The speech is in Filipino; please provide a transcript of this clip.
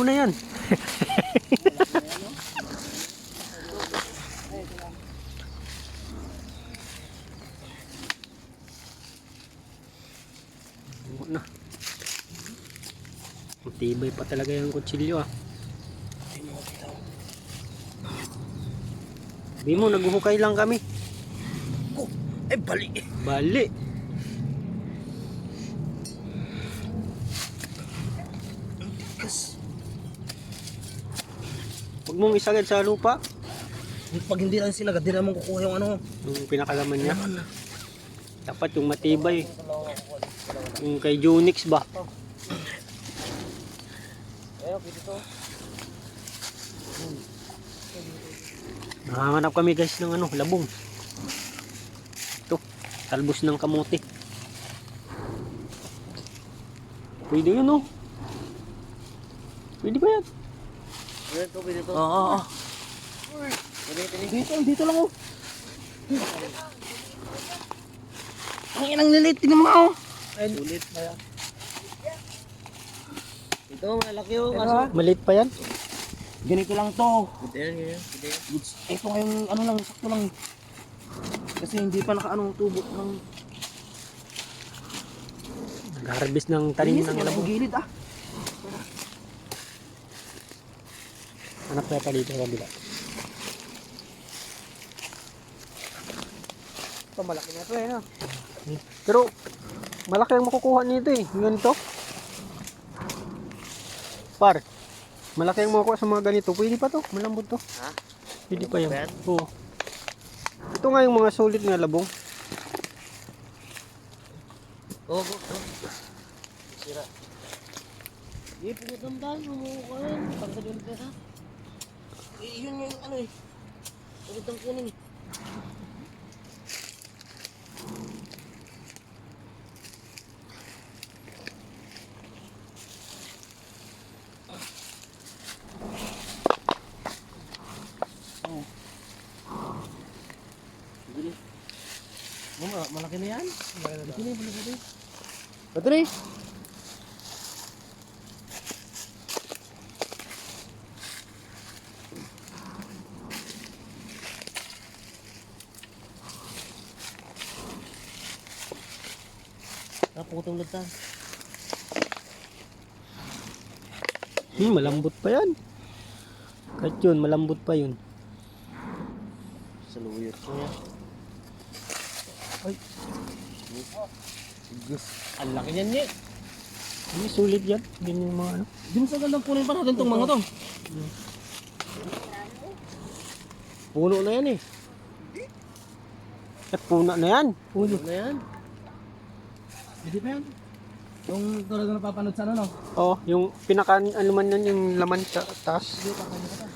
mo na yan. Na. Matibay pa talaga yung kutsilyo ah. Di mo, naghuhukay lang kami. Oh, eh bali. Bali. Huwag mong isagad sa lupa. Pag hindi lang sila, di naman kukuha yung ano. Yung pinakalaman niya. Dapat yung matibay. Yung kay Junix ba? Nakahanap kami guys ng ano, labong. Ito, talbos ng kamote. Pwede yun oh. Pwede ba yan? Dito, dito. Oo, oo, oo. Dito, dito lang oh. Ang inang lilit, tingnan mo nga oh. Ay, ulit na yan. Ito, malaki oh. Kaso, Maliit pa yan? ganito lang to. Goods. Ito ngayong ano lang, sakto lang. Kasi hindi pa naka-anong tubo ng Nag-harvest ng tanim ng labong. gilid ah. Anak na pa dito sa kabila. Ito, malaki na to eh. No? Pero, malaki ang makukuha nito eh. Ganito. Par, malaki ang makukuha sa mga ganito. Pwede pa to, malambot to. Ha? Pwede pa yan. yan? Oo. Ito nga yung mga sulit na labong. Oo, oh, oh. Sira. Hindi, pagkatandaan mo mo. Pagkatandaan mo ha? Eh, yun yung ano eh. Pagkatang kunin eh. Oh. Malaki na yan. Malaki na yan, malaki na yan. Ito na eh. Naputong lagtan. Hmm, malambot pa yan. Kahit yun, malambot pa yun. Sa luyot ko yan. Ay. Gus. Ang laki niyan niya. Hindi, sulit yan. Yan yung mga ano. Din sa gandang punin pa natin itong mga to. Puno na yan eh. Eh, puna na yan. Puno. Puno na yan. Hindi pa yan. Yung talaga napapanood sa ano no? Oh, yung pinaka ano man yan, yung laman sa taas. Hindi pa kanya pa.